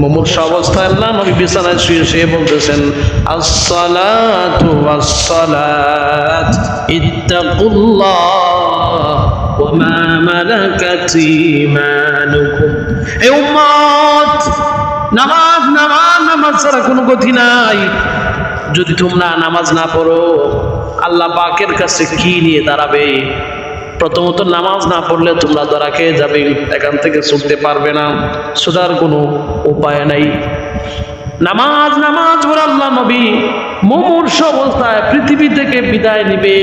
মুমূর্ষ অবস্থায় আল্লাহ নবী বিছানায় শুয়ে শুয়ে বলতেছেন, আসসালাতু ওয়াসসালাত, ইত্তাকুল্লাহ ওয়া মালাকাত ঈমানুকুম। হে উম্মত, নামাজ নামাজ নামাজ ছাড়া কোনো গতি নাই। যদি তোমরা নামাজ না পড়ো, আল্লাহ পাকের কাছে কি নিয়ে দাঁড়াবে? প্রথমত নামাজ না পড়লে তোমরা ধরা খেয়ে যাবে, এখান থেকে ছুটতে পারবে না, ছুটার কোনো উপায় নাই। নামাজ নামাজ বলে আল্লাহ নবী মুমূর্ষ অবস্থায় পৃথিবী থেকে বিদায় নিবে।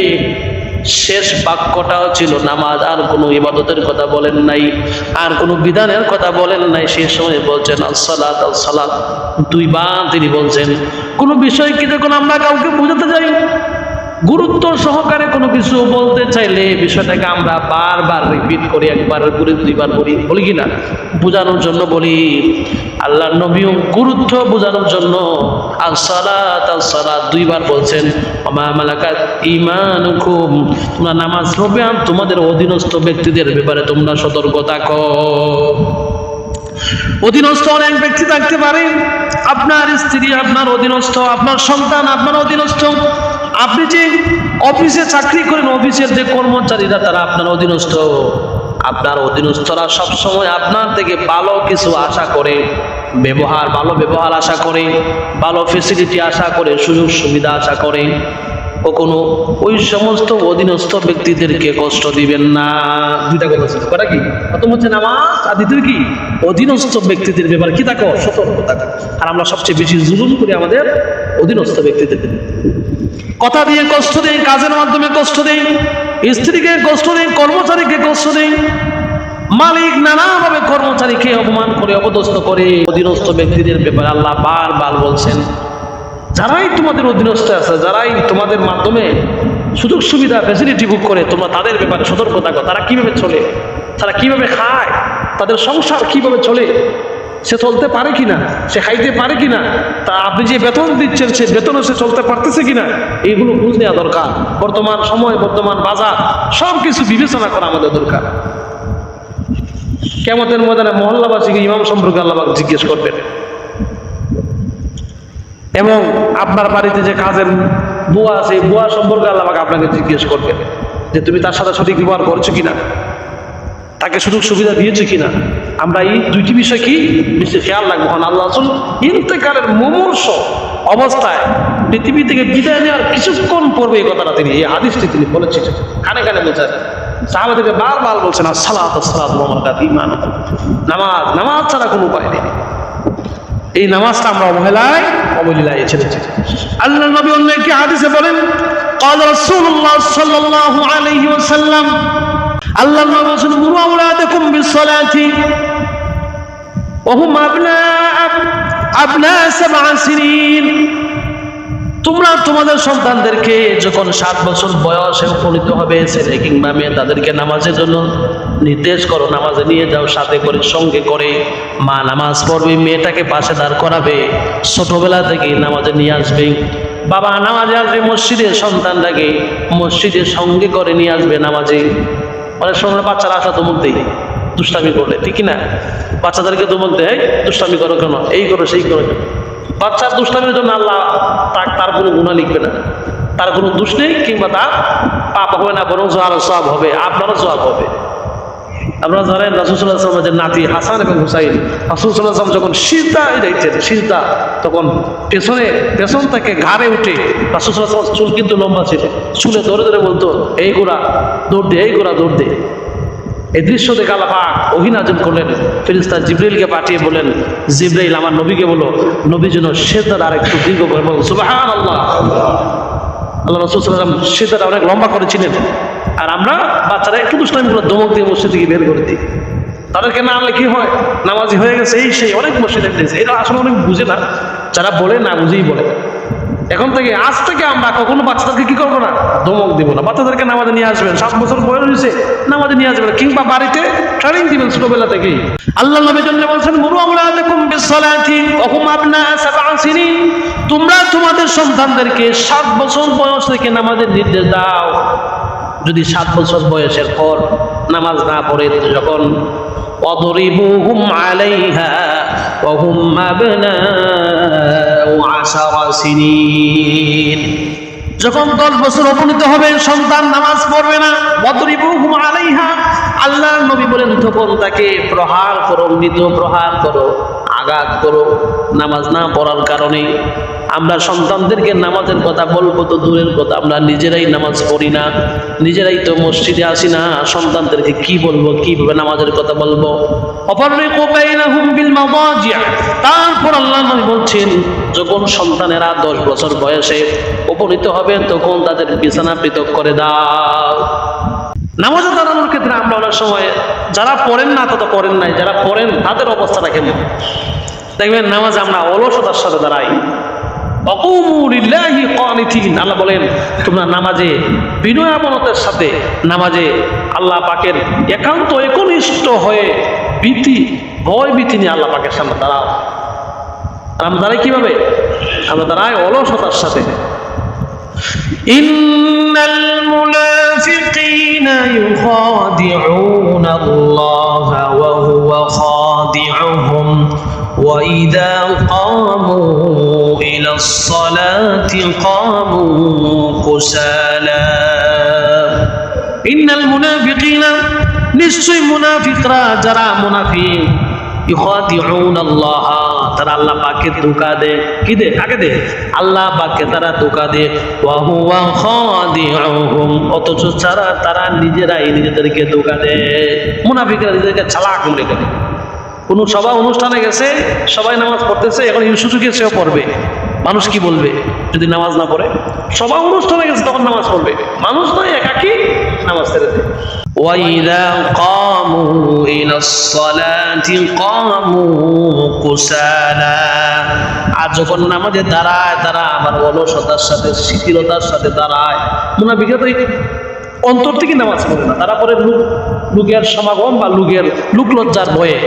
শেষ বাক্যটাও ছিল, নামাজ আর কোনো ইবাদতের কথা বলেন নাই, আর কোনো বিধানের কথা বলেন নাই। সেই সময় বলছেন, আসসালাত আসসালাত। দুইবার তিনি বলছেন, কোনো বিষয় কি যখন আমরা কাউকে বোঝাতে যাই? গুরুত্ব সহকারে কোনো কিছু বলতে চাইলে বিষয়টাকে আমরা বারবার রিপিট করি, একবার করে দুইবার বলি বলি কি না? বোঝানোর জন্য বলি আল্লাহ নবীও গুরুত্ব বোঝানোর জন্য আর সালাত আর সালাত দুইবার বলছেন মালাকাত ইমান খুব তোমরা নামাজ পড়বে আর তোমাদের অধীনস্থ ব্যক্তিদের ব্যাপারে তোমরা সতর্ক থাকো। অধীনস্থ অনেক ব্যক্তি থাকতে পারে। আপনার স্ত্রী, আপনার অধীনস্থ, আপনার সন্তান, আপনার অধীনস্থ। আপনি যে অফিসে চাকরি করেন, অফিসের যে কর্মচারীরা, তারা আপনার অধীনস্থ। আপনার অধীনস্থরা সবসময় আপনার থেকে ভালো কিছু আশা করে, ব্যবহার, ভালো ব্যবহার আশা করে, ভালো ফেসিলিটি আশা করে সুযোগ সুবিধা আশা করে। কখনো ওই সমস্ত অধীনস্থ ব্যক্তিদেরকে কষ্ট দিবেন না। দুইটা কথা ছিল কটা কি? প্রথম হচ্ছে নামাজ, আর দ্বিতীয় কি? অধীনস্থ ব্যক্তিদের ব্যাপারে কি থাকো সতর্ক আর আমরা সবচেয়ে বেশি জুলুম করি আমাদের অধীনস্থ ব্যক্তিদের। কথা দিয়ে কষ্ট দেই, কাজের মাধ্যমে কষ্ট দেই, স্ত্রীকে কষ্ট দেই, কর্মচারীকে কষ্ট দেই, মালিক নানাভাবে কর্মচারীকে অপমান করে, অপদস্থ করে। অধীনস্থ ব্যক্তিদের ব্যাপারে আল্লাহ বারবার বলছেন যারাই তোমাদের অধীনস্থ আছে, যারাই তোমাদের মাধ্যমে সুযোগ সুবিধা ফ্যাসিলিটি বুক করে, তোমরা তাদের ব্যাপারে সতর্ক থাকো। তারা কীভাবে চলে? তারা কীভাবে খায়? তাদের সংসার কীভাবে চলে? সে চলতে পারে কিনা? সে খাইতে পারে কিনা? তা আপনি যে বেতন দিচ্ছেন, সে বেতনও সে চলতে পারতেছে কিনা? এইগুলো বুঝ নেওয়া দরকার। বর্তমান সময়, বর্তমান বাজার সব কিছু বিবেচনা করা আমাদের দরকার। কেমতের ময়দানে মহল্লাবাসীকে ইমাম সম্পর্কে আল্লাহ জিজ্ঞেস করবেন। এবং আপনার বাড়িতে যে কাজের বুয়া আছে বুয়া সম্পর্কে আল্লাহ পাক আপনাকে জিজ্ঞেস করবেন যে তুমি তার সাথে সঠিক ব্যবহার করছ কিনা? তাকে সুযোগ সুবিধা দিয়েছে কিনা? আমরা এই দুইটি বিষয় কি? নিশ্চয় খেয়াল রাখব। কারণ আল্লাহ আসল ইন্তেকালের মুমূর্ষ অবস্থায় পৃথিবী থেকে বিদায় নেওয়ার কিছুক্ষণ পূর্বে এই কথাটা তিনি, এই আদিশটি তিনি বলেছেন কানে কানে বলছেন, সাহাবাদেরকে বারবার বলছেন আর সালাত সালাত ইমান। নামাজ নামাজ ছাড়া কোনো উপায় নেই। এই নামাজটা আমরা অবহেলায় অবলীলায় ছেড়েছি আল্লাহ নবী অন্য একটি হাদিসে বলেন قال رسول الله صلى الله عليه وسلم আল্লাহ নবী বলেন মুরু আওলাদাকুম বিসসালাতি وهم أبناء أبناء سبع سنين তোমরা তোমাদের সন্তানদেরকে যখন সাত বছর বয়সে উপনীত হবে ছেলে কিংবা মেয়ে তাদেরকে নামাজের জন্য নির্দেশ করো, নামাজে নিয়ে যাও, সাথে করে, সঙ্গে করে। মা নামাজ পড়বে, মেয়েটাকে পাশে দাঁড় করাবে। ছোটবেলা থেকে নামাজে নিয়ে আসবে। বাবা নামাজে আসবে, মসজিদে সন্তানটাকে মসজিদের সঙ্গে করে নিয়ে আসবে নামাজে। অনেক সময় বাচ্চারা, আসা তো দেয় দুষ্টামি করলে, ঠিক না বাচ্চাদেরকে তো মুখ দেয় দুষ্টামি করো কেন? এই করো, সেই করো কেন? বাচ্চার দুষ্টামির জন্য আল্লাহ তার তার কোনো গুণা লিখবে না। তার কোনো দোষ নেই, কিংবা তার পাপ হবে না, বরং আরও সব হবে, আপনারও সব হবে। আপনারা জানেন রাসুসাল্লাহ আসলামের নাতি হাসান এবং হুসাইন রাসুসাল্লাহ যখন সিজদা যাইতেন সিজদা, তখন পেছনে, পেছন থেকে ঘাড়ে উঠে রাসুসাল্লাহ চুল কিন্তু লম্বা ছিল। চুলে ধরে ধরে বলতো, এই গোড়া দৌড় দে, এই গোড়া দৌড় দে। এই দৃশ্য দেখে আল্লাহ অভিনাজন করলেন। ফেরিস্তা জিব্রাইলকে পাঠিয়ে বলেন জিব্রাইল আমার নবীকে বলো, নবী যেন সেদার আর একটু দীর্ঘ করে বলো সুবাহান আল্লাহ আল্লাহ রসুল সাল্লাম সেদাটা অনেক লম্বা করেছিলেন আর আমরা বাচ্চারা একটু দুষ্টামিগুলো দমক দিয়ে মসজিদ থেকে বের করে দিই। তাদেরকে না আনলে কি হয়? নামাজি হয়ে গেছে, এই সেই অনেক মসজিদে দিয়েছে। এটা আসলে অনেক বুঝে না। যারা বলে, না বুঝেই বলে। এখন থেকে আজ থেকে আমরা কখনো বাচ্চাদেরকে কি করব না? ধমক দিব না। বাচ্চাদেরকে নামাজে নিয়ে আসবেন। সাত বছর বয়স হয়েছে, নামাজে নিয়ে আসবেন কিংবা বাড়িতে ট্রেনিং দিবেন ছোটবেলা থেকে আল্লাহ জন্য বলছেন আমরা দেখুন বিশ্বলাথি অহুম আপনা তোমরা তোমাদের সন্তানদেরকে সাত বছর বয়স থেকে নামাজের নির্দেশ দাও। যদি সাত বছর বয়সের পর নামাজ না পড়ে যখন অদরিবুহুম আলাইহা অহুম আবনাউ ও সিনিন। যখন দশ বছর অপনীত হবে, সন্তান নামাজ পড়বে না। অদরিবু আলাইহা আল্লাহ নবী বলেন তখন তাকে প্রহার করো মৃত প্রহার করো, আঘাত করো, নামাজ না পড়ার কারণে। আমরা সন্তানদেরকে নামাজের কথা বলব তো দূরের কথা, আমরা নিজেরাই নামাজ পড়ি না, নিজেরাই তো মসজিদে আসি না, সন্তানদেরকে কি বলব, কীভাবে নামাজের কথা বলব? তারপর আল্লাহ বলছেন, যখন সন্তানেরা দশ বছর বয়সে উপনীত হবে, তখন তাদের বিছানা পৃথক করে দাও। নামাজে দাঁড়ানোর অনেক সময় যারা পড়েন না তত পড়েন নাই, যারা পড়েন, তাদের অবস্থাটা কেমন? দেখবেন নামাজ আমরা অলসতার সাথে দাঁড়াই। আল্লাহ বলেন, তোমরা নামাজে বিনয়াবনতের সাথে, নামাজে আল্লাহ পাকের একান্ত একনিষ্ঠ হয়ে ভীতি, ভয় ভীতি নিয়ে আল্লাহ পাকের সামনে দাঁড়াও। আমরা দাঁড়াই কীভাবে? আমরা দাঁড়াই অলসতার সাথে। إن وإذا قاموا إلى الصلاة قاموا كسالى إن المنافقين নিশ্চয় মুনাফিকরা যারা মুনাফিক ইখাদিউন আল্লাহ তারা আল্লাহ পাকে ধোকা দে কি দে কাকে দে আল্লাহ পাকে তারা ধোকা দে ওয়া হুয়া খাদিউহুম অথচ যারা তারা নিজেরাই নিজেদেরকে ধোকা দে মুনাফিকরা নিজেদেরকে চালাক মনে করে কোনো সভা অনুষ্ঠানে গেছে সবাই নামাজ পড়তেছে এখন এই সুযোগে সেও পড়বে মানুষ কি বলবে যদি নামাজ না পড়ে সভা অনুষ্ঠানে গেছে তখন নামাজ পড়বে মানুষ নয় একাকি নামাজ ছেড়ে দেয় وإذا قاموا إلى الصلاة قاموا كسالى আর যখন নামাজে দাঁড়ায় তারা আবার অলসতার সাথে শিথিলতার সাথে দাঁড়ায় মুনাফিকরা তো এই অন্তর থেকে নামাজ পড়ে না তারা পরে লোক লোকের সমাগম বা লোকের লোকলজ্জার ভয়ে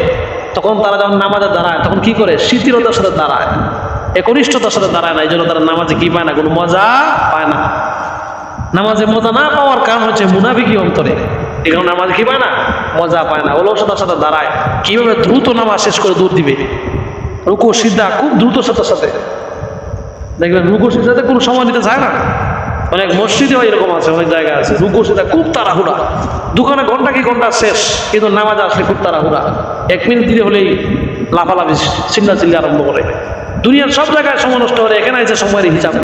তখন তারা যখন নামাজে দাঁড়ায়, তখন কি করে? শিথিলতার সাথে দাঁড়ায়। একনিষ্ঠতার সাথে দাঁড়ায় না, এই জন্য তারা নামাজে কি পায় না, কোনো মজা পায় না। নামাজে মজা না পাওয়ার কারণ হচ্ছে মুনাফিকি অন্তরে। এখানে নামাজ কি পায় না? মজা পায় না। অলসতার সাথে দাঁড়ায়। কীভাবে দ্রুত নামাজ শেষ করে দূর দিবে? রুকু, সিদ্ধা খুব দ্রুত সাথে সাথে। দেখবেন রুকু, সিদ্ধাতে কোনো সময় নিতে চায় না। অনেক মসজিদেও এরকম আছে, অনেক জায়গা আছে। রুকু, সিদ্ধা খুব তাড়াহুড়া। দোকানে ঘণ্টা কি ঘণ্টা শেষ, কিন্তু নামাজ আসলে খুব তাড়াহুড়া। এক মিনিট দিলে হলেই লাফালাফি চিল্লা চিল্লি আরম্ভ করে। দুনিয়ার সব জায়গায় সময় নষ্ট করে এখানে আছে সময়ের হিসাব